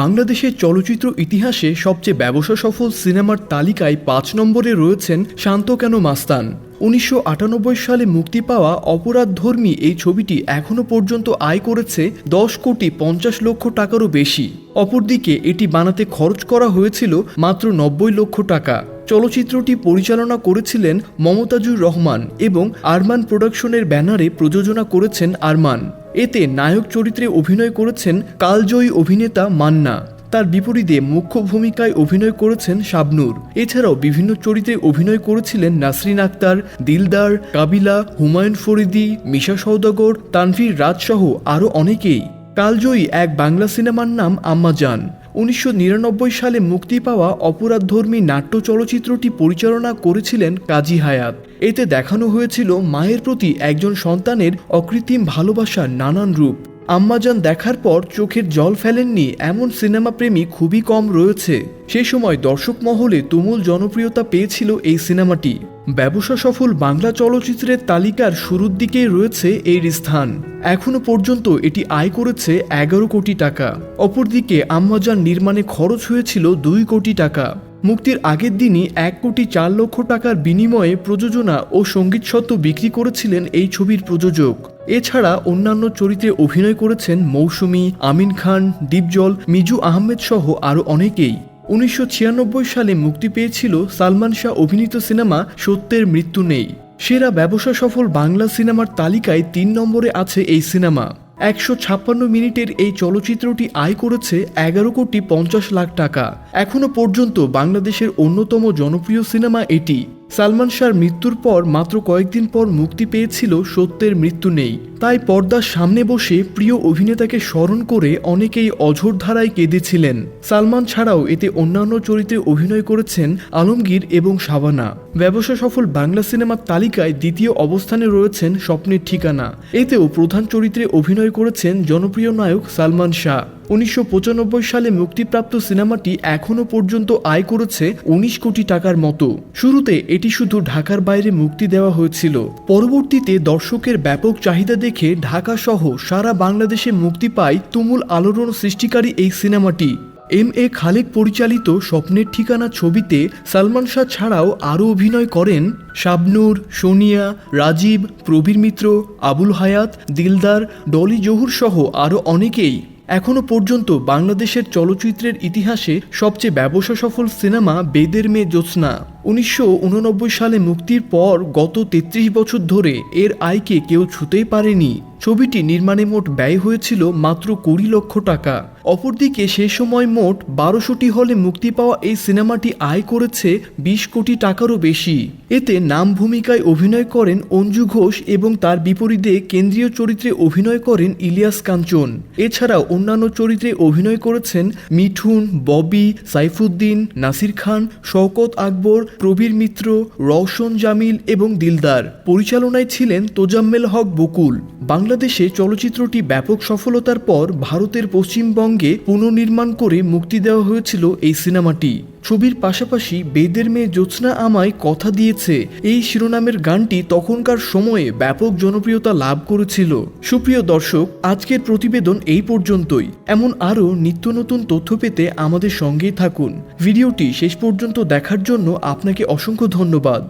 বাংলাদেশের চলচ্চিত্র ইতিহাসে সবচেয়ে ব্যবসা সফল সিনেমার তালিকায় পাঁচ নম্বরে রয়েছেন শান্ত কেন মাস্তান। উনিশশো আটানব্বই সালে মুক্তি পাওয়া অপরাধধর্মী এই ছবিটি এখনও পর্যন্ত আয় করেছে দশ কোটি পঞ্চাশ লক্ষ টাকারও বেশি। অপরদিকে এটি বানাতে খরচ করা হয়েছিল মাত্র নব্বই লক্ষ টাকা। চলচ্চিত্রটি পরিচালনা করেছিলেন মমতাজুর রহমান এবং আরমান প্রোডাকশনের ব্যানারে প্রযোজনা করেছেন আরমান। এতে নায়ক চরিত্রে অভিনয় করেছেন কালজয়ী অভিনেতা মান্না। তার বিপরীতে মুখ্য ভূমিকায় অভিনয় করেছেন শাবনূর। এছাড়াও বিভিন্ন চরিত্রে অভিনয় করেছিলেন নাসরিন আক্তার, দিলদার, কাবিলা, হুমায়ুন ফরিদি, মিশা সৌদাগর তানভীর রাজসহ আরও অনেকেই। কালজয়ী এক বাংলা সিনেমার নাম আম্মাজান। উনিশশো নিরানব্বই সালে মুক্তি পাওয়া অপরাধধর্মী নাট্য চলচ্চিত্রটি পরিচালনা করেছিলেন কাজী হায়াত। এতে দেখানো হয়েছিল মায়ের প্রতি একজন সন্তানের অকৃত্রিম ভালোবাসার নানান রূপ। আম্মাজান দেখার পর চোখের জল ফেলেননি, এমন সিনেমা প্রেমী খুবই কম রয়েছে। সে সময় দর্শক মহলে তুমুল জনপ্রিয়তা পেয়েছিল এই সিনেমাটি। ব্যবসা সফল বাংলা চলচ্চিত্রের তালিকার শুরুর দিকেই রয়েছে এর স্থান। এখনও পর্যন্ত এটি আয় করেছে এগারো কোটি টাকা। অপরদিকে আম্মাজান নির্মাণে খরচ হয়েছিল দুই কোটি টাকা। মুক্তির আগের দিনই এক কোটি চার লক্ষ টাকার বিনিময়ে প্রযোজনা ও সঙ্গীতসত্ত্ব বিক্রি করেছিলেন এই ছবির প্রযোজক। এছাড়া অন্যান্য চরিত্রে অভিনয় করেছেন মৌসুমি, আমিন খান, দীপজল, মিজু আহমেদ সহ আরও অনেকেই। উনিশশো ছিয়ানব্বই সালে মুক্তি পেয়েছিল সালমান শাহ অভিনীত সিনেমা সত্যের মৃত্যু নেই। সেরা ব্যবসা সফল বাংলা সিনেমার তালিকায় তিন নম্বরে আছে এই সিনেমা। একশো ছাপ্পান্ন মিনিটের এই চলচ্চিত্রটি আয় করেছে এগারো কোটি পঞ্চাশ লাখ টাকা। এখনও পর্যন্ত বাংলাদেশের অন্যতম জনপ্রিয় সিনেমা এটি। সালমান শাহর মৃত্যুর পর মাত্র কয়েকদিন পর মুক্তি পেয়েছিল সত্যের মৃত্যু নেই। তাই পর্দার সামনে বসে প্রিয় অভিনেতাকে স্মরণ করে অনেকেই অঝোর ধারায় কেঁদেছিলেন। সালমান ছাড়াও এতে অন্যান্য চরিত্রে অভিনয় করেছেন আলমগীর এবং শাবানা। ব্যবসা সফল বাংলা সিনেমার তালিকায় দ্বিতীয় অবস্থানে রয়েছেন স্বপ্নের ঠিকানা। এতেও প্রধান চরিত্রে অভিনয় করেছেন জনপ্রিয় নায়ক সালমান শাহ। উনিশশো পঁচানব্বই সালে মুক্তিপ্রাপ্ত সিনেমাটি এখনও পর্যন্ত আয় করেছে উনিশ কোটি টাকার মতো। শুরুতে এটি শুধু ঢাকার বাইরে মুক্তি দেওয়া হয়েছিল। পরবর্তীতে দর্শকের ব্যাপক চাহিদা দেখে ঢাকা সহ সারা বাংলাদেশে মুক্তি পায় তুমুল আলোড়ন সৃষ্টিকারী এই সিনেমাটি। এম এ খালেক পরিচালিত স্বপ্নের ঠিকানা ছবিতে সালমান শাহ ছাড়াও আরও অভিনয় করেন শাবনূর, সোনিয়া, রাজীব, প্রবীর মিত্র, আবুল হায়াত, দিলদার, ডলি জহুর সহ আরও অনেকেই। এখনও পর্যন্ত বাংলাদেশের চলচ্চিত্রের ইতিহাসে সবচেয়ে ব্যবসা সফল সিনেমা বেদের মেয়ে জ্যোৎস্না। উনিশশো সালে মুক্তির পর গত ৩৩ বছর ধরে এর আয়কে কেউ ছুতেই পারেনি। ছবিটি নির্মাণে মোট ব্যয় হয়েছিল মাত্র কুড়ি লক্ষ টাকা। অপরদিকে সে সময় মোট বারোশোটি হলে মুক্তি পাওয়া এই সিনেমাটি আয় করেছে বিশ কোটি টাকারও বেশি। এতে নাম ভূমিকায় অভিনয় করেন অঞ্জু ঘোষ এবং তার বিপরীতে কেন্দ্রীয় চরিত্রে অভিনয় করেন ইলিয়াস কাঞ্চন। এছাড়াও অন্যান্য চরিত্রে অভিনয় করেছেন মিঠুন, ববি, সাইফুদ্দিন, নাসির খান, শওকত আকবর, প্রবীর মিত্র, রওশন জামিল এবং দিলদার। পরিচালনায় ছিলেন তোজাম্মেল হক বকুল। বাংলাদেশে চলচ্চিত্রটি ব্যাপক সফলতার পর ভারতের পশ্চিমবঙ্গে পুনর্নির্মাণ করে মুক্তি দেওয়া হয়েছিল এই সিনেমাটি। ছবির পাশাপাশি বেদের মেয়ে জ্যোৎস্না আমায় কথা দিয়েছে, এই শিরোনামের গানটি তখনকার সময়ে ব্যাপক জনপ্রিয়তা লাভ করেছিল। সুপ্রিয় দর্শক, আজকের প্রতিবেদন এই পর্যন্তই। এমন আরও নিত্য নতুন তথ্য পেতে আমাদের সঙ্গেই থাকুন। ভিডিওটি শেষ পর্যন্ত দেখার জন্য আপনাকে অসংখ্য ধন্যবাদ।